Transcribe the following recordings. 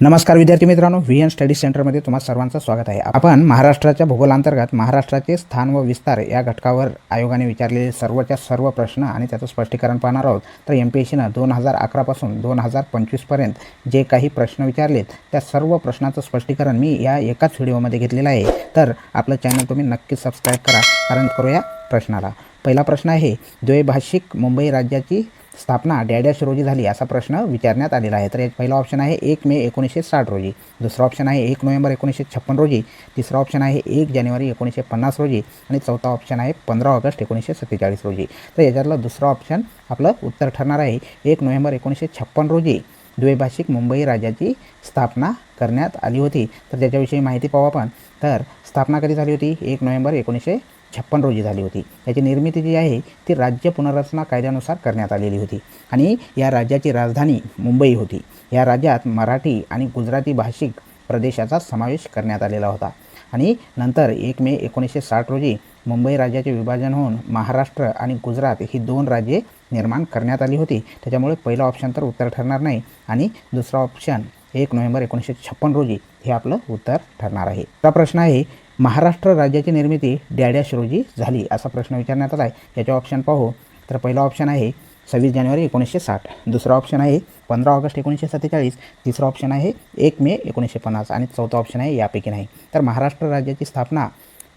नमस्कार विद्यार्थी मित्रांनो व्ही एन स्टडी सेंटरमध्ये तुम्हा सर्वांचं स्वागत आहे. आपण महाराष्ट्राच्या भूगोलांतर्गत महाराष्ट्राचे स्थान व विस्तार या घटकावर आयोगाने विचारलेले सर्वच्या सर्व प्रश्न आणि त्याचं स्पष्टीकरण पाहणार आहोत. तर एम पी एस सीनं दोन हजार अकरापासून दोन हजार पंचवीसपर्यंत जे काही प्रश्न विचारलेत त्या सर्व प्रश्नाचं स्पष्टीकरण मी या एकाच व्हिडिओमध्ये घेतलेलं आहे. तर आपलं चॅनल तुम्ही नक्कीच सबस्क्राईब करा कारण करूया प्रश्नाला. पहिला प्रश्न आहे द्वैभाषिक मुंबई राज्याची स्थापना डॅडॅश रोजी झाली असा प्रश्न विचारण्यात आलेला आहे. तर पहिला ऑप्शन आहे एक मे एकोणीसशे साठ रोजी. दुसरा ऑप्शन आहे एक नोव्हेंबर एकोणीसशे छप्पन रोजी. तिसरा ऑप्शन आहे एक जानेवारी एकोणीसशे पन्नास रोजी. आणि चौथा ऑप्शन आहे पंधरा ऑगस्ट एकोणीसशे सत्तेचाळीस रोजी. तर याच्यातलं दुसरं ऑप्शन आपलं उत्तर ठरणार आहे. एक नोव्हेंबर एकोणीसशे छप्पन रोजी द्वैभाषिक मुंबई राज्याची स्थापना करण्यात आली होती. तर त्याच्याविषयी माहिती पाहू आपण. तर स्थापना कधी झाली होती? एक नोव्हेंबर एकोणीसशे छप्पन रोजी झाली होती. याची निर्मिती जी आहे ती राज्य पुनर्रचना कायद्यानुसार करण्यात आलेली होती. आणि या राज्याची राजधानी मुंबई होती. या राज्यात मराठी आणि गुजराती भाषिक प्रदेशाचा समावेश करण्यात आलेला होता. आणि नंतर एक मे एकोणीसशे साठ रोजी मुंबई राज्याचे विभाजन होऊन महाराष्ट्र आणि गुजरात ही दोन राज्ये निर्माण करण्यात आली होती. त्याच्यामुळे पहिलं ऑप्शन तर उत्तर ठरणार नाही आणि दुसरा ऑप्शन एक नोव्हेंबर एकोणीसशे छप्पन रोजी हे आपलं उत्तर ठरणार आहे. हा प्रश्न आहे महाराष्ट्र राज्याची निर्मिती डॅड्याश रोजी झाली असा प्रश्न विचारण्यात आला आहे याचे ऑप्शन पाहू. तर पहिला ऑप्शन आहे सव्वीस जानेवारी एकोणीसशे साठ. दुसरा ऑप्शन आहे पंधरा ऑगस्ट एकोणीसशे सत्तेचाळीस. तिसरा ऑप्शन आहे एक मे एकोणीसशे पन्नास. आणि चौथा ऑप्शन आहे यापैकी नाही. तर महाराष्ट्र राज्याची स्थापना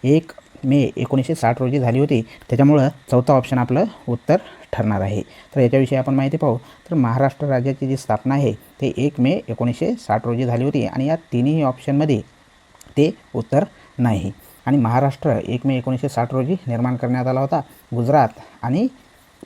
एक मे एकोणीसशे साठ रोजी झाली होती. त्याच्यामुळं चौथा ऑप्शन आपलं उत्तर ठरणार आहे. तर याच्याविषयी आपण माहिती पाहू. तर महाराष्ट्र राज्याची जी स्थापना आहे ते एक मे एकोणीसशे साठ रोजी झाली होती. आणि या तिन्ही ऑप्शनमध्ये ते उत्तर नाही. आणि महाराष्ट्र एक मे एकोणीसशे साठ रोजी निर्माण करण्यात आला होता. गुजरात आणि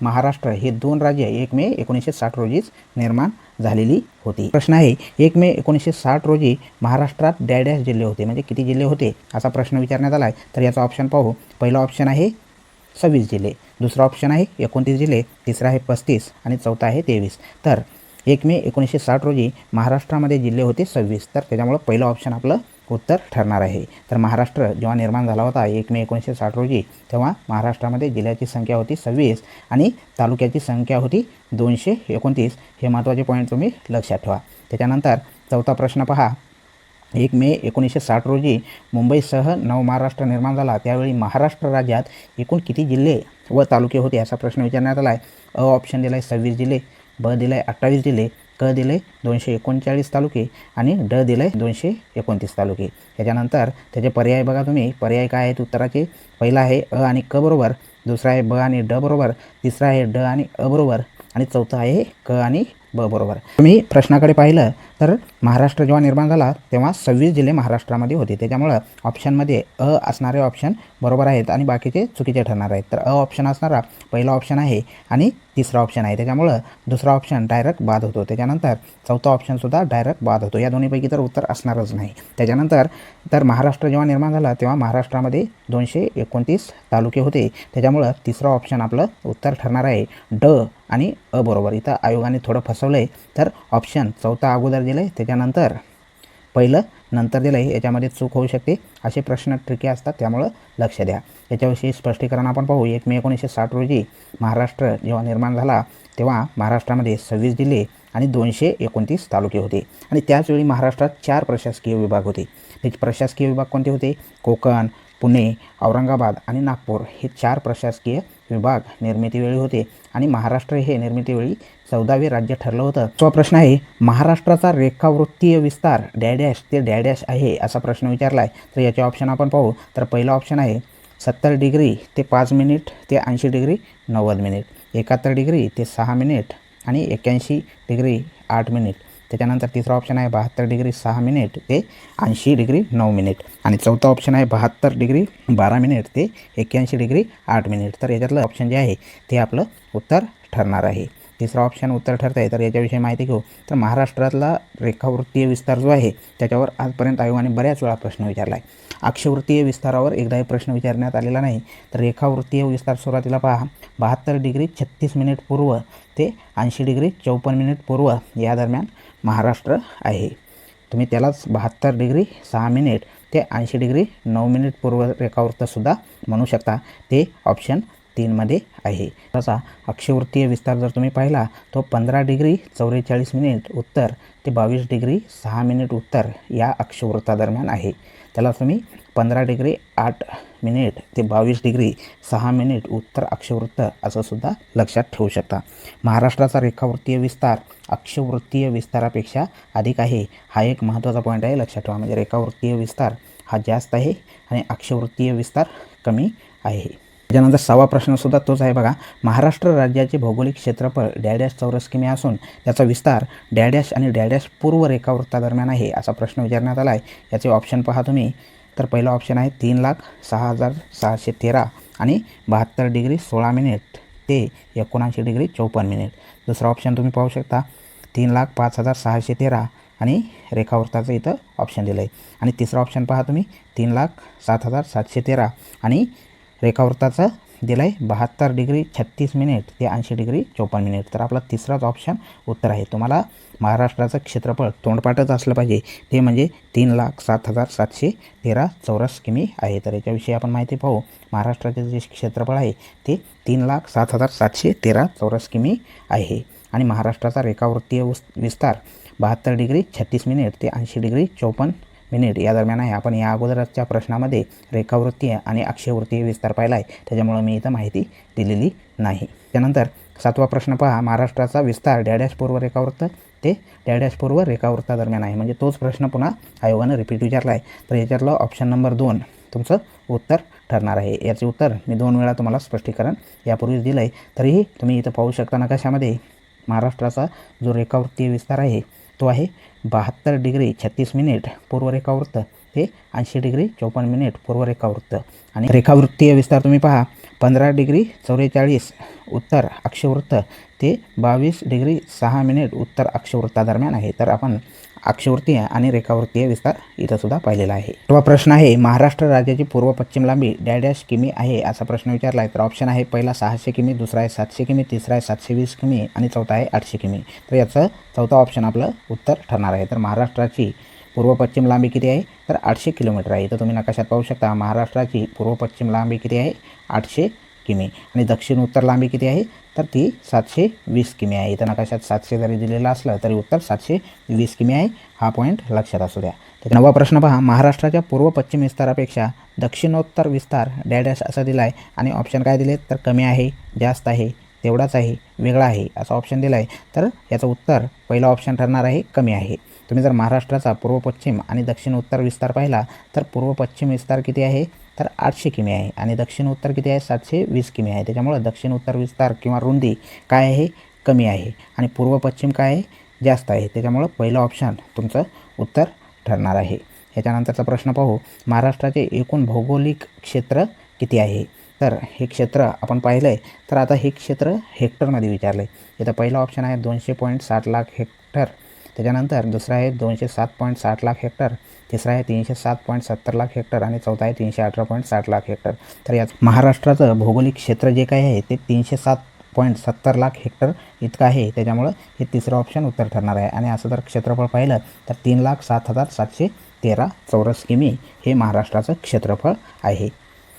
महाराष्ट्र हे दोन राज्य एक मे एकोणीसशे साठ रोजीच निर्माण झालेली होती. प्रश्न आहे एक मे एकोणीसशे साठ रोजी महाराष्ट्रात डॅडॅश जिल्हे होते. म्हणजे किती जिल्हे होते? असा प्रश्न विचारण्यात आला आहे तर याचा ऑप्शन पाहू. पहिला ऑप्शन आहे सव्वीस जिल्हे. दुसरा ऑप्शन आहे एकोणतीस जिल्हे. तिसरा आहे पस्तीस आणि चौथा आहे तेवीस. तर एक मे एकोणीसशे साठ रोजी महाराष्ट्रामध्ये जिल्हे होते सव्वीस. तर त्याच्यामुळं पहिलं ऑप्शन आपलं उत्तर ठरणार आहे. तर महाराष्ट्र जेव्हा निर्माण झाला होता एक मे एकोणीसशे साठ रोजी तेव्हा महाराष्ट्रामध्ये जिल्ह्याची संख्या होती सव्वीस आणि तालुक्याची संख्या होती दोनशे एकोणतीस. हे महत्त्वाचे पॉईंट तुम्ही लक्षात ठेवा. त्याच्यानंतर चौथा प्रश्न पहा. एक मे एकोणीसशे साठ रोजी मुंबईसह नव महाराष्ट्र निर्माण झाला. त्यावेळी महाराष्ट्र राज्यात एकूण किती जिल्हे व तालुके होते? असा प्रश्न विचारण्यात आला आहे अ ऑप्शन दिला आहे सव्वीस जिल्हे ब दिला आहे अठ्ठावीस जिल्हे. क दिलं आहे दोनशे एकोणचाळीस तालुके आणि ड दिलं आहे दोनशे एकोणतीस तालुके. त्याच्यानंतर त्याचे पर्याय बघा तुम्ही. पर्याय काय आहेत? उत्तराचे. पहिला आहे अ आणि क बरोबर. दुसरा आहे ब आणि ड बरोबर. तिसरा आहे ड आणि अ बरोबर. आणि चौथा आहे क आणि ब बरोबर. तुम्ही प्रश्नाकडे पाहिलं तर महाराष्ट्र जेव्हा निर्माण झाला तेव्हा सव्वीस जिल्हे महाराष्ट्रामध्ये होते. त्याच्यामुळं ऑप्शनमध्ये अ असणारे ऑप्शन बरोबर आहेत आणि बाकीचे चुकीचे ठरणार आहेत. तर अ ऑप्शन असणारा पहिला ऑप्शन आहे आणि तिसरा ऑप्शन आहे. त्याच्यामुळं दुसरा ऑप्शन डायरेक्ट बाद होतो. त्याच्यानंतर चौथा ऑप्शनसुद्धा डायरेक्ट बाद होतो. या दोन्हीपैकी तर उत्तर असणारच नाही. त्याच्यानंतर तर महाराष्ट्र जेव्हा निर्माण झाला तेव्हा महाराष्ट्रामध्ये दोनशे एकोणतीस तालुके होते. त्याच्यामुळं तिसरं ऑप्शन आपलं उत्तर ठरणार आहे. ड आणि अ बरोबर. इथं आयोगाने थोडं फसवलं आहे तर ऑप्शन चौथा अगोदर दिलं आहे त्याच्यानंतर पहिलं नंतर दिलं आहे याच्यामध्ये चूक होऊ शकते असे प्रश्न ट्रिके असतात त्यामुळं लक्ष द्या. याच्याविषयी स्पष्टीकरण आपण पाहू. एक मे एकोणीसशे साठ रोजी महाराष्ट्र जेव्हा निर्माण झाला तेव्हा महाराष्ट्रामध्ये सव्वीस जिल्हे आणि दोनशे एकोणतीस तालुके होते. आणि त्याचवेळी महाराष्ट्रात चार प्रशासकीय विभाग होते. हे प्रशासकीय विभाग कोणते होते? कोकण पुणे औरंगाबाद आणि नागपूर. हे चार प्रशासकीय विभाग निर्मितीवेळी होते आणि महाराष्ट्र हे निर्मितीवेळी चौदावे राज्य ठरलं होतं. तो प्रश्न आहे महाराष्ट्राचा रेखावृत्तीय विस्तार डॅडॅश ते डॅडॅश आहे असा प्रश्न विचारला आहे तर याचे ऑप्शन आपण पाहू. तर पहिला ऑप्शन आहे सत्तर डिग्री ते पाच मिनिट ते ऐंशी डिग्री नव्वद मिनिट. एकाहत्तर डिग्री ते सहा मिनिट आणि एक्याऐंशी डिग्री आठ मिनिट. त्याच्यानंतर तिसरा ऑप्शन आहे बहात्तर डिग्री सहा मिनिट ते ऐंशी डिग्री नऊ मिनिट. आणि चौथा ऑप्शन आहे बहात्तर डिग्री बारा मिनिट ते एक्क्याऐंशी डिग्री आठ मिनिट. तर याच्यातलं ऑप्शन जे आहे ते आपलं उत्तर ठरणार आहे. तिसरा ऑप्शन उत्तर ठरत आहे तर याच्याविषयी माहिती घेऊ. तर महाराष्ट्रातला रेखावृत्तीय विस्तार जो आहे त्याच्यावर आजपर्यंत आयोगाने बऱ्याच वेळा प्रश्न विचारला आहे अक्षवृत्तीय विस्तारावर एकदाही प्रश्न विचारण्यात आलेला नाही. तर रेखावृत्तीय विस्तार सुरुवातीला पहा. बहात्तर डिग्री छत्तीस मिनिट पूर्व ते ऐंशी डिग्री चौपन्न मिनिट पूर्व या दरम्यान महाराष्ट्र आहे. तुम्ही त्यालाच बहात्तर डिग्री सहा मिनिट ते ऐंशी डिग्री नऊ मिनिट पूर्व रेखावृत्तसुद्धा म्हणू शकता. ते ऑप्शन तीनमध्ये आहे. तसा अक्षवृत्तीय विस्तार जर तुम्ही पाहिला तो पंधरा डिग्री चौवेचाळीस मिनिट उत्तर ते बावीस डिग्री सहा मिनिट उत्तर या अक्षवृत्तादरम्यान आहे. त्याला तुम्ही पंधरा डिग्री आठ मिनिट ते बावीस डिग्री सहा मिनिट उत्तर अक्षवृत्त असं सुद्धा लक्षात ठेवू शकता. महाराष्ट्राचा रेखावृत्तीय विस्तार अक्षवृत्तीय विस्तारापेक्षा अधिक आहे हा एक महत्त्वाचा पॉईंट आहे. लक्षात ठेवा म्हणजे रेखावृत्तीय विस्तार हा जास्त आहे आणि अक्षवृत्तीय विस्तार कमी आहे. त्याच्यानंतर सहावा प्रश्नसुद्धा तोच आहे बघा. महाराष्ट्र राज्याचे भौगोलिक क्षेत्रफळ डॅडॅश चौरस किमी असून त्याचा विस्तार डॅडॅश आणि डॅडॅश पूर्व रेखावृत्तादरम्यान आहे असा प्रश्न विचारण्यात आला आहे याचे ऑप्शन पहा तुम्ही. तर पहिला ऑप्शन आहे तीन लाख सहा हजार सहाशे तेरा आणि बहात्तर डिग्री सोळा मिनिट ते एकोणऐंशी डिग्री चौपन्न मिनिट. दुसरा ऑप्शन तुम्ही पाहू शकता. तीन लाख पाच हजार सहाशे तेरा आणि रेखावृत्ताचं इथं ऑप्शन दिलं आहे आणि तिसरा ऑप्शन पहा तुम्ही. तीन लाख सात हजार सातशे तेरा आणि रेखावृत्ताचं दिलं आहे बहात्तर डिग्री छत्तीस मिनिट ते ऐंशी डिग्री चौपन्न मिनिट. तर आपला तिसराच ऑप्शन उत्तर आहे. तुम्हाला महाराष्ट्राचं क्षेत्रफळ तोंडपाठच असलं पाहिजे. ते म्हणजे तीन लाख सात हजार सातशे तेरा चौरस किमी आहे. तर याच्याविषयी आपण माहिती पाहू. महाराष्ट्राचे जे क्षेत्रफळ आहे ते तीन लाख सात हजार सातशे तेरा चौरस किमी आहे. आणि महाराष्ट्राचा रेखावृत्तीय विस्तार बहात्तर डिग्री छत्तीस मिनिट ते ऐंशी डिग्री चौपन्न मिनिट या दरम्यान आहे. आपण या अगोदरच्या प्रश्नामध्ये रेखावृत्तीय आणि अक्षयवृत्तीय विस्तार पाहिला आहे त्याच्यामुळं मी इथं माहिती दिलेली नाही. त्यानंतर सातवा प्रश्न पहा. महाराष्ट्राचा विस्तार डॅडॅश पूर्व रेखावृत्त ते डॅडॅश पूर्व रेखावृत्तादरम्यान आहे. म्हणजे तोच प्रश्न पुन्हा आयोगानं रिपीट विचारला आहे तर याच्यातलं ऑप्शन नंबर दोन तुमचं उत्तर ठरणार आहे. याचे उत्तर मी दोन वेळा तुम्हाला स्पष्टीकरण यापूर्वीच दिलं आहे तरीही तुम्ही इथं पाहू शकता नकाशामध्ये महाराष्ट्राचा जो रेखावृत्तीय विस्तार आहे तो आहे बहात्तर डिग्री छत्तीस मिनिट पूर्व रेखावृत्त. ते ऐंशी डिग्री चौपन्न मिनिट पूर्व रेखावृत्त. आणि रेखावृत्तीय विस्तार तुम्ही पहा. पंधरा डिग्री चौवेचाळीस उत्तर अक्षवृत्त. ते बावीस डिग्री सहा मिनिट उत्तर अक्षवृत्तादरम्यान आहे. तर आपण अक्षवृत्तीय आणि रेखावृत्तीय विस्तार इथं सुद्धा पाहिलेला आहे. किंवा प्रश्न आहे महाराष्ट्र राज्याची पूर्व पश्चिम लांबी डॅडॅश किमी आहे असा प्रश्न विचारला आहे तर ऑप्शन आहे पहिला सहाशे किमी दुसरा आहे सातशे किमी तिसरा आहे सातशे वीस किमी आणि चौथा आहे आठशे किमी. तर याचं चौथा ऑप्शन आपलं उत्तर ठरणार आहे. तर महाराष्ट्राची पूर्व पश्चिम लांबी किती आहे? तर आठशे किलोमीटर आहे. इथं तुम्ही नकाशात पाहू शकता महाराष्ट्राची पूर्व पश्चिम लांबी किती आहे? आठशे किमी. आणि दक्षिण उत्तर लांबी किती आहे? तर ती सातशे वीस किमी आहे. इथं नकाशात सातशे जरी दिलेलं असलं तरी उत्तर सातशे वीस किमी आहे. हा पॉईंट लक्षात असू द्या. तर नवा प्रश्न पहा. महाराष्ट्राच्या पूर्व पश्चिम विस्तारापेक्षा दक्षिणोत्तर विस्तार डॅडॅश असा दिला आहे आणि ऑप्शन काय दिले तर कमी आहे जास्त आहे तेवढाच आहे वेगळा आहे असा ऑप्शन दिला आहे तर याचं उत्तर पहिला ऑप्शन ठरणार आहे कमी आहे. तुम्ही जर महाराष्ट्राचा पूर्व पश्चिम आणि दक्षिण उत्तर विस्तार पाहिला तर पूर्व पश्चिम विस्तार किती आहे? तर आठशे किमी आहे आणि दक्षिण उत्तर किती आहे? सातशे वीस किमी आहे. त्याच्यामुळं दक्षिण उत्तर विस्तार किंवा रुंदी काय आहे? कमी आहे. आणि पूर्व पश्चिम काय आहे? जास्त आहे. त्याच्यामुळं पहिलं ऑप्शन तुमचं उत्तर ठरणार आहे. ह्याच्यानंतरचा प्रश्न पाहू. महाराष्ट्राचे एकूण भौगोलिक क्षेत्र किती आहे? तर हे क्षेत्र आपण पाहिलं आहे तर आता हे क्षेत्र हेक्टरमध्ये विचारलं आहे इथं पहिला ऑप्शन आहे दोनशे पॉईंट साठ लाख हेक्टर. त्याच्यानंतर दुसरा आहे दोनशे सात पॉईंट साठ लाख हेक्टर. तिसरा आहे तीनशे सात पॉईंट सत्तर लाख हेक्टर आणि चौथा आहे तीनशे अठरा पॉईंट साठ लाख हेक्टर. तर यात महाराष्ट्राचं भौगोलिक क्षेत्र जे काही आहे ते तीनशे सात पॉईंट सत्तर लाख हेक्टर इतकं आहे. त्याच्यामुळं हे तिसरं ऑप्शन उत्तर ठरणार आहे. आणि असं जर क्षेत्रफळ पाहिलं तर तीन लाख सात हजार सातशे तेरा चौरस किमी हे महाराष्ट्राचं क्षेत्रफळ आहे.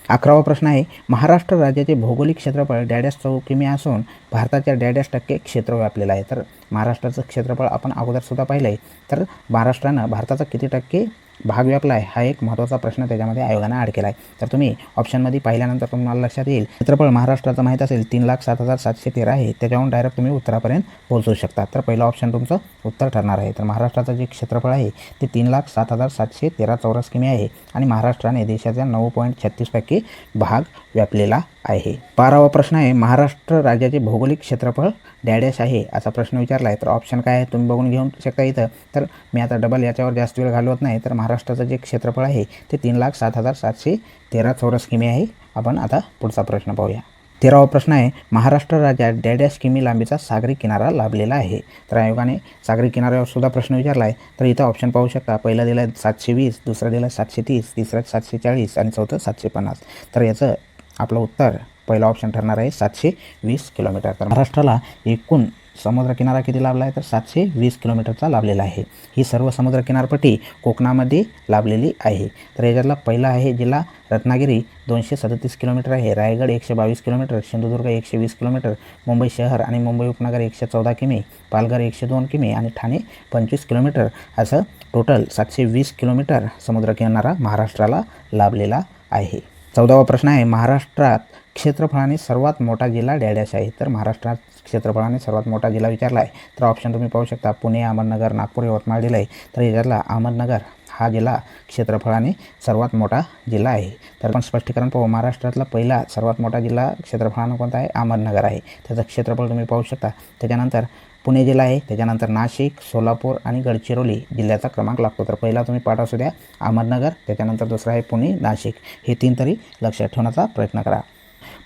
अकरावा प्रश्न आहे महाराष्ट्र राज्याचे भौगोलिक क्षेत्रफळ डॅडॅश चौ किमी असून भारताच्या डॅडॅश टक्के क्षेत्र व्यापलेलं आहे. तर महाराष्ट्राचं क्षेत्रफळ आपण अगोदरसुद्धा पाहिलं आहे तर महाराष्ट्रानं भारताचं किती टक्के भाग व्यापला आहे हा एक महत्त्वाचा प्रश्न त्याच्यामध्ये आयोगानं आड केला आहे तर तुम्ही ऑप्शनमध्ये पाहिल्यानंतर तुम्हाला लक्षात येईल. क्षेत्रफळ महाराष्ट्राचं माहीत असेल तीन लाख सात हजार सातशे तेरा आहे. त्याच्याहून डायरेक्ट तुम्ही उत्तरापर्यंत पोहोचू शकता. तर पहिलं ऑप्शन तुमचं उत्तर ठरणार आहे. तर महाराष्ट्राचं जे क्षेत्रफळ आहे ते तीन लाख सात हजार सातशे तेरा चौरस किमी आहे. आणि महाराष्ट्राने देशाच्या नऊ पॉईंट छत्तीस टक्के भाग व्यापलेला आहे. बारावा प्रश्न आहे महाराष्ट्र राज्याचे भौगोलिक क्षेत्रफळ डॅडॅश आहे असा प्रश्न विचारला आहे तर ऑप्शन काय आहे? तुम्ही बघून घेऊ शकता इथं. तर मी आता डबल याच्यावर जास्त वेळ घालवत नाही. तर महाराष्ट्राचं जे क्षेत्रफळ आहे ते तीन लाख सात हजार सातशे तेरा चौरस किमी आहे. आपण आता पुढचा प्रश्न पाहूया. तेरावा प्रश्न आहे महाराष्ट्र राज्यात डॅडॅश किमी लांबीचा सागरी किनारा लाभलेला आहे. तर आयोगाने सागरी किनाऱ्यावर सुद्धा प्रश्न विचारला आहे तर इथं ऑप्शन पाहू शकता पहिला दिला आहे सातशे वीस दुसरा दिला सातशे तीस तिसरा सातशे चाळीस आणि चौथं सातशे पन्नास. तर याचं आपलं उत्तर पहिला ऑप्शन ठरणार आहे सातशे वीस किलोमीटर तर महाराष्ट्राला एकूण समुद्रकिनारा किती लाभला आहे? तर सातशे वीस किलोमीटरचा लाभलेला आहे. ही सर्व समुद्र किनारपट्टी कोकणामध्ये लाभलेली आहे. तर याच्यातला पहिला आहे जिल्हा रत्नागिरी दोनशे सदतीस किलोमीटर आहे. रायगड एकशे बावीस किलोमीटर सिंधुदुर्ग एकशे वीस किलोमीटर मुंबई शहर आणि मुंबई उपनगर एकशे चौदा किमी. पालघर एकशे दोन किमी आणि ठाणे पंचवीस किलोमीटर असं टोटल सातशे वीस किलोमीटर समुद्रकिनारा महाराष्ट्राला लाभलेला आहे. चौदावा प्रश्न आहे महाराष्ट्रात क्षेत्रफळाने सर्वात मोठा जिल्हा डॅडॅश आहे. तर महाराष्ट्रात क्षेत्रफळाने सर्वात मोठा जिल्हा विचारला आहे. तर ऑप्शन तुम्ही पाहू शकता पुणे अहमदनगर नागपूर यवतमाळ जिल्हा आहे. तर याच्यातला अहमदनगर हा जिल्हा क्षेत्रफळाने सर्वात मोठा जिल्हा आहे. तर आपण स्पष्टीकरण पाहू महाराष्ट्रातला पहिला सर्वात मोठा जिल्हा क्षेत्रफळानं कोणता आहे? अहमदनगर आहे. त्याचं क्षेत्रफळ तुम्ही पाहू शकता. त्याच्यानंतर पुणे जिल्हा आहे. त्याच्यानंतर नाशिक सोलापूर आणि गडचिरोली जिल्ह्याचा क्रमांक लागतो. तर पहिला तुम्ही पाठ असू द्या. अहमदनगर त्याच्यानंतर दुसरा आहे पुणे नाशिक. हे तीन तरी लक्षात ठेवण्याचा प्रयत्न करा.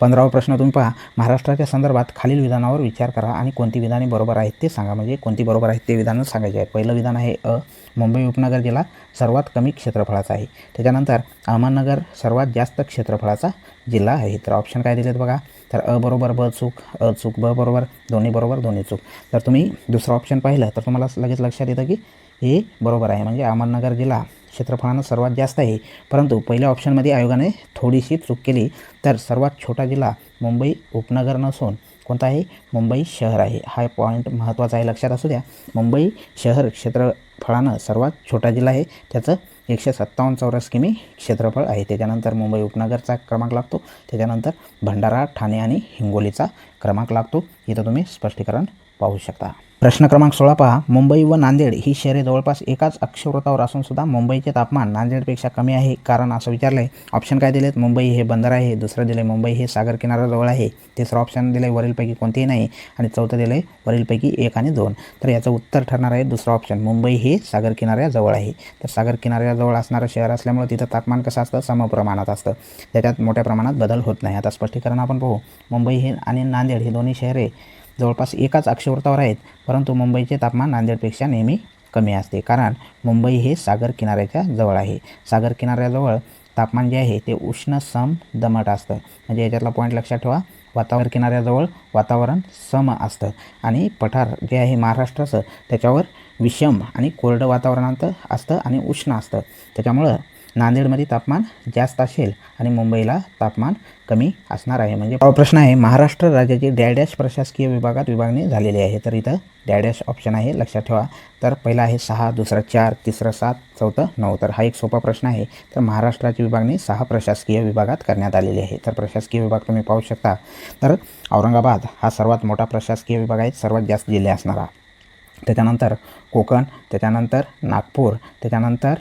पंधरावा प्रश्न तुम्ही पहा. महाराष्ट्राच्या संदर्भात खालील विधानावर विचार करा आणि कोणती विधाने बरोबर आहेत ते सांगा. म्हणजे कोणती बरोबर आहेत ते विधानं सांगायचे आहे पहिलं विधान आहे अ. मुंबई उपनगर जिल्हा सर्वात कमी क्षेत्रफळाचा आहे. त्याच्यानंतर अहमदनगर सर्वात जास्त क्षेत्रफळाचा जिल्हा आहे. तर ऑप्शन काय दिलेत बघा. तर अ बरोबर ब चूक अ चूक ब बरोबर दोन्ही बरोबर दोन्ही चूक. तर तुम्ही दुसरं ऑप्शन पाहिलं तर तुम्हाला लगेच लक्षात येतं की हे बरोबर आहे. म्हणजे अहमदनगर जिल्हा क्षेत्रफळानं सर्वात जास्त आहे. परंतु पहिल्या ऑप्शनमध्ये आयोगाने थोडीशी चूक केली. तर सर्वात छोटा जिल्हा मुंबई उपनगर नसून कोणता आहे? मुंबई शहर आहे. हा पॉईंट महत्त्वाचा आहे. लक्षात असू द्या. मुंबई शहर क्षेत्रफळानं सर्वात छोटा जिल्हा आहे. त्याचं एकशे सत्तावन्न चौरस किमी क्षेत्रफळ आहे. त्याच्यानंतर मुंबई उपनगरचा क्रमांक लागतो. त्याच्यानंतर भंडारा ठाणे आणि हिंगोलीचा क्रमांक लागतो. इथं तुम्ही स्पष्टीकरण पाहू शकता. प्रश्न क्रमांक सोळा पहा. मुंबई व नांदेड ही शहरे जवळपास एकाच अक्षवृत्तावर असून सुद्धा मुंबईचे तापमान नांदेडपेक्षा कमी आहे. कारण असं विचारलं आहे ऑप्शन काय दिलेत? मुंबई हे बंदर आहे दुसरं दिलं मुंबई हे सागर किनाऱ्याजवळ आहे तिसरं ऑप्शन दिलं आहे वरीलपैकी कोणतेही नाही आणि चौथं दिलं आहे वरीलपैकी एक आणि दोन. तर याचं उत्तर ठरणार आहे दुसरं ऑप्शन मुंबई हे सागर किनाऱ्याजवळ आहे. तर सागर किनाऱ्याजवळ असणारं शहर असल्यामुळे तिथं तापमान कसं असतं? समप्रमाणात असतं. त्याच्यात मोठ्या प्रमाणात बदल होत नाही. आता स्पष्टीकरण आपण पाहू. मुंबई हे आणि नांदेड हे दोन्ही शहरे जवळपास एकाच अक्षवृत्तावर आहेत परंतु मुंबईचे तापमान नांदेडपेक्षा नेहमी कमी असते. कारण मुंबई हे सागर किनाऱ्याच्या जवळ आहे. सागर किनाऱ्याजवळ तापमान जे आहे ते उष्ण सम दमट असतं. म्हणजे याच्यातला पॉईंट लक्षात ठेवा. वातावरण किनाऱ्याजवळ वातावरण सम असतं. आणि पठार जे आहे महाराष्ट्राचं त्याच्यावर विषम आणि कोरडं वातावरणात असतं आणि उष्ण असतं. त्याच्यामुळं नांदेडमध्ये तापमान जास्त असेल आणि मुंबईला तापमान कमी असणार आहे. म्हणजे प्रश्न आहे. महाराष्ट्र राज्याची डॅडॅश प्रशासकीय विभागात विभागणी झालेली आहे. तर इथं डॅडॅश ऑप्शन आहे. लक्षात ठेवा. तर पहिला आहे सहा दुसरा चार तिसरं सात चौथं नऊ. तर हा एक सोपा प्रश्न आहे. तर महाराष्ट्राची विभागणी सहा प्रशासकीय विभागात करण्यात आलेली आहे. तर प्रशासकीय विभाग तुम्ही पाहू शकता. तर औरंगाबाद हा सर्वात मोठा प्रशासकीय विभाग आहे. सर्वात जास्त जिल्हे असणारा. त्याच्यानंतर कोकण त्याच्यानंतर नागपूर त्याच्यानंतर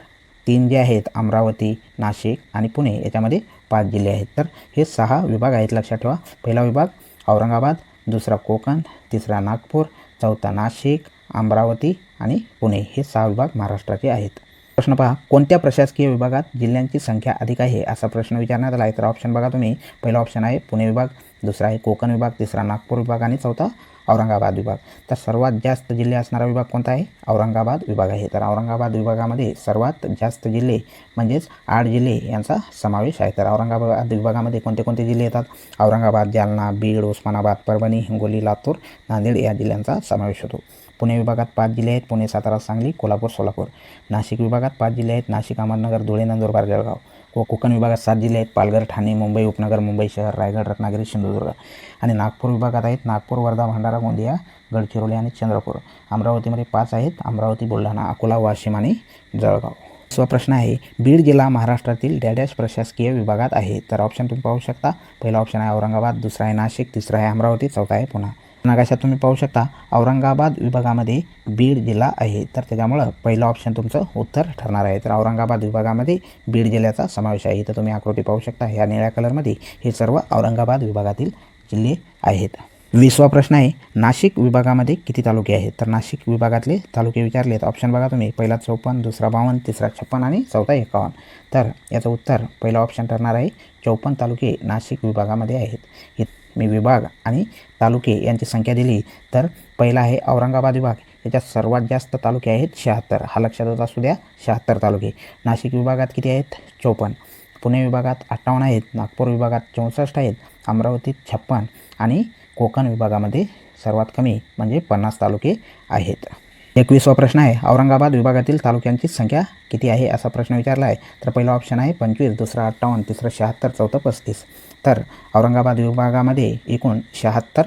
तीन जे आहेत अमरावती नाशिक आणि पुणे याच्यामध्ये पाच जिल्हे आहेत. तर हे सहा विभाग आहेत लक्षात ठेवा. पहिला विभाग औरंगाबाद दुसरा कोकण तिसरा नागपूर चौथा नाशिक अमरावती आणि पुणे. हे सहा विभाग महाराष्ट्राचे आहेत. प्रश्न पहा कोणत्या प्रशासकीय विभागात जिल्ह्यांची संख्या अधिक आहे? असा प्रश्न विचारण्यात आला आहे. तर ऑप्शन बघा तुम्ही. पहिला ऑप्शन आहे पुणे विभाग दुसरा आहे कोकण विभाग तिसरा नागपूर विभाग आणि चौथा औरंगाबाद विभाग. तर सर्वात जास्त जिल्हे असणारा विभाग कोणता आहे? औरंगाबाद विभाग आहे. तर औरंगाबाद विभागामध्ये सर्वात जास्त जिल्हे म्हणजेच आठ जिल्हे यांचा समावेश आहे. तर औरंगाबाद विभागामध्ये कोणते कोणते जिल्हे येतात? औरंगाबाद जालना बीड उस्मानाबाद परभणी हिंगोली लातूर नांदेड या जिल्ह्यांचा समावेश होतो. पुणे विभागात पाच जिल्हे आहेत. पुणे सातारा सांगली कोल्हापूर सोलापूर. नाशिक विभागात पाच जिल्हे आहेत. नाशिक अहमदनगर धुळे नंदुरबार जळगाव. को कोकण विभागात सात जिल्हे आहेत. पालघर ठाणे मुंबई उपनगर मुंबई शहर रायगड रत्नागिरी सिंधुदुर्ग आणि नागपूर विभागात आहेत. नागपूर वर्धा भंडारा गोंदिया गडचिरोली आणि चंद्रपूर. अमरावतीमध्ये पाच आहेत. अमरावती बुलढाणा अकोला वाशिम आणि जळगाव. दुसरा प्रश्न आहे बीड जिल्हा महाराष्ट्रातील डॅडॅश प्रशासकीय विभागात आहे. तर ऑप्शन तुम्ही पाहू शकता. पहिला ऑप्शन आहे औरंगाबाद दुसरा आहे नाशिक तिसरा आहे अमरावती चौथा आहे पुन्हा नकाशात तुम्ही पाहू शकता. औरंगाबाद विभागामध्ये बीड जिल्हा आहे. तर त्याच्यामुळं पहिलं ऑप्शन तुमचं उत्तर ठरणार आहे. तर औरंगाबाद विभागामध्ये बीड जिल्ह्याचा समावेश आहे. इथं तुम्ही आकृती पाहू शकता. ह्या निळ्या कलरमध्ये हे सर्व औरंगाबाद विभागातील जिल्हे आहेत. वीसवा प्रश्न आहे. नाशिक विभागामध्ये किती तालुके आहेत? तर नाशिक विभागातले तालुके विचारले ऑप्शन बघा तुम्ही. पहिला चौपन्न दुसरा बावन्न तिसरा छप्पन आणि चौथा एकावन्न. तर याचं उत्तर पहिलं ऑप्शन ठरणार आहे. चौपन्न तालुके नाशिक विभागामध्ये आहेत. मी विभाग आणि तालुके यांची संख्या दिली. तर पहिला आहे औरंगाबाद विभाग. याच्यात सर्वात जास्त तालुके आहेत शहात्तर. हा लक्षात असू द्या शहात्तर तालुके. नाशिक विभागात किती आहेत? चौपन्न. पुणे विभागात अठ्ठावन्न आहेत. नागपूर विभागात चौसष्ट आहेत. अमरावतीत छप्पन आणि कोकण विभागामध्ये सर्वात कमी म्हणजे पन्नास तालुके आहेत. एकवीसवा प्रश्न आहे औरंगाबाद विभागातील तालुक्यांची संख्या किती आहे असा प्रश्न विचारला आहे. तर पहिला ऑप्शन आहे पंचवीस दुसरा अठ्ठावन्न तिसरं शहात्तर चौथं पस्तीस. तर औरंगाबाद विभागामध्ये एकूण शहात्तर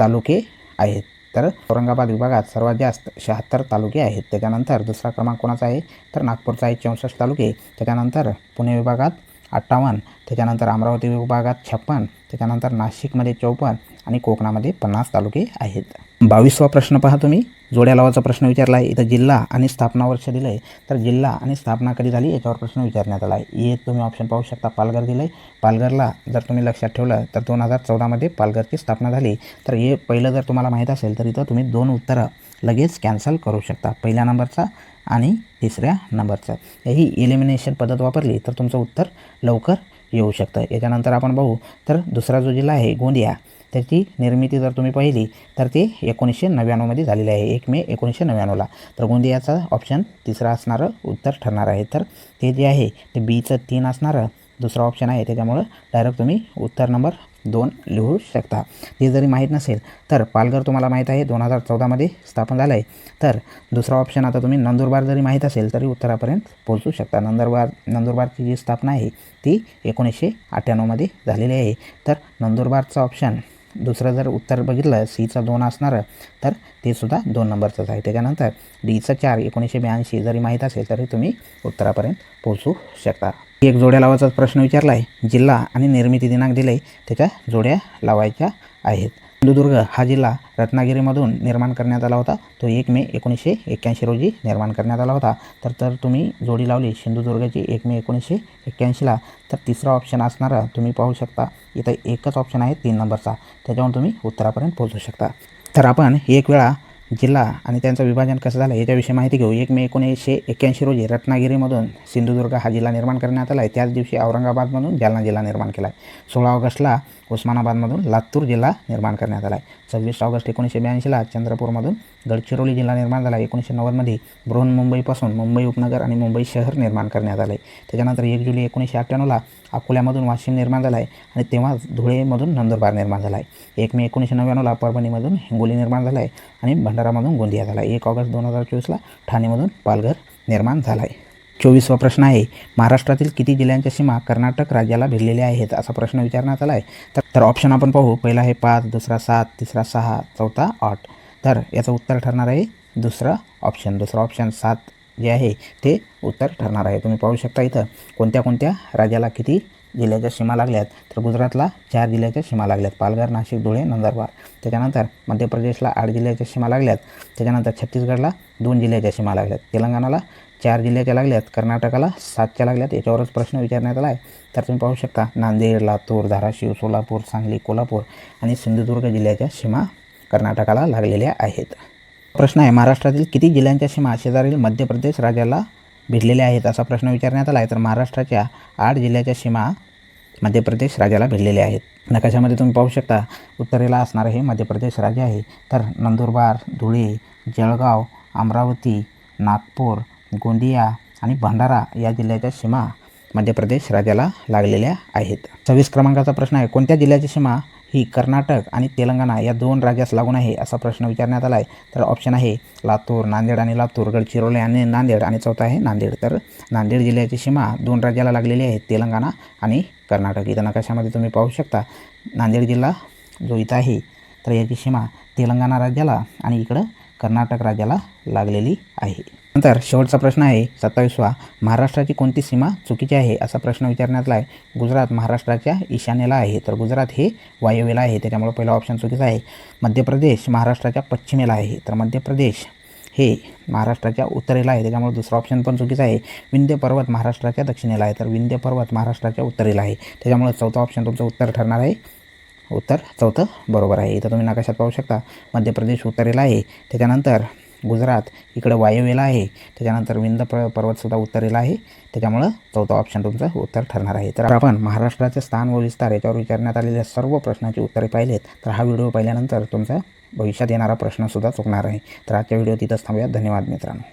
तालुके आहेत. तर औरंगाबाद विभागात सर्वात जास्त शहात्तर तालुके आहेत. त्याच्यानंतर दुसरा क्रमांक कोणाचा आहे? तर नागपूरचा आहे चौसष्ट तालुके. त्याच्यानंतर पुणे विभागात अठ्ठावन्न त्याच्यानंतर अमरावती विभागात छप्पन त्याच्यानंतर नाशिकमध्ये चौपन्न आणि कोकणामध्ये पन्नास तालुके आहेत. बावीसवा प्रश्न पहा तुम्ही. जोड्या लावाचा प्रश्न विचारला आहे इथं जिल्हा आणि स्थापना वर्ष दिलं आहे तर जिल्हा आणि स्थापना कधी झाली याच्यावर प्रश्न विचारण्यात आला आहे हे तुम्ही ऑप्शन पाहू शकता. पालघर दिलं आहे पालघरला जर तुम्ही लक्षात ठेवलं तर दोन हजार चौदामध्ये पालघरची स्थापना झाली. तर हे पहिलं जर तुम्हाला माहीत असेल तर इथं तुम्ही दोन उत्तरं लगेच कॅन्सल करू शकता. पहिल्या नंबरचा आणि तिसऱ्या नंबरचा. ही एलिमिनेशन पद्धत वापरली तर तुमचं उत्तर लवकर येऊ शकतं. याच्यानंतर आपण पाहू तर दुसरा जो जिल्हा आहे गोंदिया त्याची निर्मिती जर तुम्ही पाहिली तर ते एकोणीसशे नव्याण्णवमध्ये झालेली आहे. एक मे एकोणीसशे नव्याण्णवला तर गोंदियाचा ऑप्शन तिसरा असणारं उत्तर ठरणार आहे. तर ते जे आहे ते बीचं तीन असणारं दुसरा ऑप्शन आहे. त्याच्यामुळं डायरेक्ट तुम्ही उत्तर नंबर दोन लिहू शकता. ते जरी माहीत नसेल तर पालघर तुम्हाला माहीत आहे दोन हजार चौदामध्ये स्थापन झालं आहे तर दुसरा ऑप्शन आता तुम्ही नंदुरबार जरी माहीत असेल तरी उत्तरापर्यंत पोहोचू शकता. नंदुरबार नंदुरबारची जी स्थापना आहे ती एकोणीसशे अठ्ठ्याण्णवमध्ये झालेली आहे. तर नंदुरबारचा ऑप्शन दुसरं जर उत्तर बघितलं सीचा दोन असणारं तर ते सुद्धा दोन नंबरचंच आहे. त्याच्यानंतर डीचं चार एकोणीसशे ब्याऐंशी जरी माहीत असेल तरी तुम्ही उत्तरापर्यंत पोहोचू शकता. एक जोड्या लावायचा प्रश्न विचारला आहे जिल्हा आणि निर्मिती दिनांक दिले त्याच्या जोड्या लावायच्या आहेत. सिंधुदुर्ग हा जिल्हा रत्नागिरीमधून निर्माण करण्यात आला होता. तो एक मे एकोणीसशे एक्क्याऐंशी रोजी निर्माण करण्यात आला होता. तर तर तुम्ही जोडी लावली सिंधुदुर्गची एक मे एकोणीसशे एक्क्याऐंशीला. तर तिसरा ऑप्शन असणारा तुम्ही पाहू शकता इथं एकच ऑप्शन आहे तीन नंबरचा त्याच्यावर तुम्ही उत्तरापर्यंत पोहोचू शकता. तर आपण एक वेळा जिल्हा आणि त्यांचं विभाजन कसं झालं याच्याविषयी माहिती घेऊ. एक मे एकोणीसशे एक्क्याऐंशी रोजी रत्नागिरीमधून सिंधुदुर्ग हा जिल्हा निर्माण करण्यात आला आहे. त्याच दिवशी औरंगाबादमधून जालना जिल्हा निर्माण केला आहे. सोळा ऑगस्टला उस्मानाबादमधून लातूर जिल्हा निर्माण करण्यात आला आहे. सव्वीस ऑगस्ट एकोणीसशे ब्याऐंशीला चंद्रपूरमधून गडचिरोली जिल्हा निर्माण झाला. एकोणीसशे नव्वदमध्ये बृहन्मुंबईपासून मुंबई उपनगर आणि मुंबई शहर निर्माण करण्यात आलं. आहे त्याच्यानंतर एक जुलै एकोणीसशे अठ्ठ्याण्णवला अकोल्यामधून वाशिम निर्माण झाला आहे आणि तेव्हाच धुळेमधून नंदुरबार निर्माण झाला आहे. एक मे एकोणीसशे नव्याण्णवला परभणीमधून हिंगोली निर्माण झाला आहे आणि भंडारामधून गोंदिया झाला आहे. एक ऑगस्ट दोन हजार चोवीसला ठाणेमधून पालघर निर्माण झाला आहे. चोवीसवा प्रश्न आहे महाराष्ट्रातील किती जिल्ह्यांच्या सीमा कर्नाटक राज्याला भिडलेल्या आहेत? असा प्रश्न विचारण्यात आला आहे. तर तर ऑप्शन आपण पाहू. पहिला आहे पाच दुसरा सात तिसरा सहा चौथा आठ. तर याचं उत्तर ठरणार आहे दुसरं ऑप्शन दुसरं ऑप्शन सात जे आहे ते उत्तर ठरणार आहे. तुम्ही पाहू शकता इथं कोणत्या कोणत्या राज्याला किती जिल्ह्याच्या सीमा लागल्यात? तर गुजरातला चार जिल्ह्याच्या सीमा लागल्यात. पालघर नाशिक धुळे नंदुरबार. त्याच्यानंतर मध्य प्रदेशला आठ जिल्ह्याच्या सीमा लागल्यात. त्याच्यानंतर छत्तीसगडला दोन जिल्ह्याच्या सीमा लागल्यात. तेलंगणाला चार जिल्ह्याच्या लागल्यात. कर्नाटकाला सातच्या लागल्यात. याच्यावरच प्रश्न विचारण्यात आला आहे. तर तुम्ही पाहू शकता नांदेड लातूर धाराशिव सोलापूर सांगली कोल्हापूर आणि सिंधुदुर्ग जिल्ह्याच्या सीमा कर्नाटकाला लागलेल्या आहेत. प्रश्न आहे महाराष्ट्रातील किती जिल्ह्यांच्या सीमा शेजारील मध्य प्रदेश राज्याला भिडलेल्या आहेत? असा प्रश्न विचारण्यात आला आहे तर महाराष्ट्राच्या आठ जिल्ह्याच्या सीमा मध्य प्रदेश राज्याला भिडलेल्या आहेत. नकाशामध्ये तुम्ही पाहू शकता उत्तरेला असणारं हे मध्य प्रदेश राज्य आहे तर नंदुरबार धुळे जळगाव अमरावती नागपूर गोंदिया आणि भंडारा या जिल्ह्याच्या सीमा मध्य प्रदेश राज्याला लागलेल्या आहेत. सव्वीस क्रमांकाचा प्रश्न आहे कोणत्या जिल्ह्याची सीमा ही कर्नाटक आणि तेलंगणा या दोन राज्यास लागून आहे असा प्रश्न विचारण्यात आला आहे तर ऑप्शन आहे लातूर नांदेड आणि लातूर गडचिरोली आणि नांदेड आणि चौथा आहे नांदेड. तर नांदेड जिल्ह्याची सीमा दोन राज्याला लागलेली आहे तेलंगणा आणि कर्नाटक. इथं नकाशामध्ये तुम्ही पाहू शकता नांदेड जिल्हा जो इथं आहे तर याची सीमा तेलंगणा राज्याला आणि इकडं कर्नाटक राज्याला लागलेली आहे. नंतर शेवटचा प्रश्न आहे सत्तावीसवा. महाराष्ट्राची कोणती सीमा चुकीची आहे असा प्रश्न विचारण्यात आला आहे. गुजरात महाराष्ट्राच्या ईशान्येला आहे. तर गुजरात हे वायव्येला आहे. त्याच्यामुळे पहिला ऑप्शन चुकीचा आहे. मध्य प्रदेश महाराष्ट्राच्या पश्चिमेला आहे. तर मध्य प्रदेश हे महाराष्ट्राच्या उत्तरेला आहे. त्याच्यामुळे दुसरा ऑप्शन पण चुकीचा आहे. विंध्य पर्वत महाराष्ट्राच्या दक्षिणेला आहे. तर विंध्य पर्वत महाराष्ट्राच्या उत्तरेला आहे. त्याच्यामुळे चौथा ऑप्शन तुमचं उत्तर ठरणार आहे. उत्तर चौथं बरोबर आहे. इथं तुम्ही नकाशात पाहू शकता. मध्य प्रदेश उत्तरेला आहे. त्याच्यानंतर गुजरात इकडं वायव्येला आहे. त्याच्यानंतर विंद प्र पर्वतसुद्धा उत्तरेला आहे. त्याच्यामुळं चौथा ऑप्शन तुमचं उत्तर ठरणार आहे. तर आपण महाराष्ट्राचे स्थान व विस्तार याच्यावर विचारण्यात आलेल्या सर्व प्रश्नाची उत्तरे पाहिलेत. तर हा व्हिडिओ पाहिल्यानंतर तुमचा भविष्यात येणारा प्रश्नसुद्धा चुकणार आहे. तर आजच्या व्हिडिओ तिथंच थांबूयात. धन्यवाद मित्रांनो.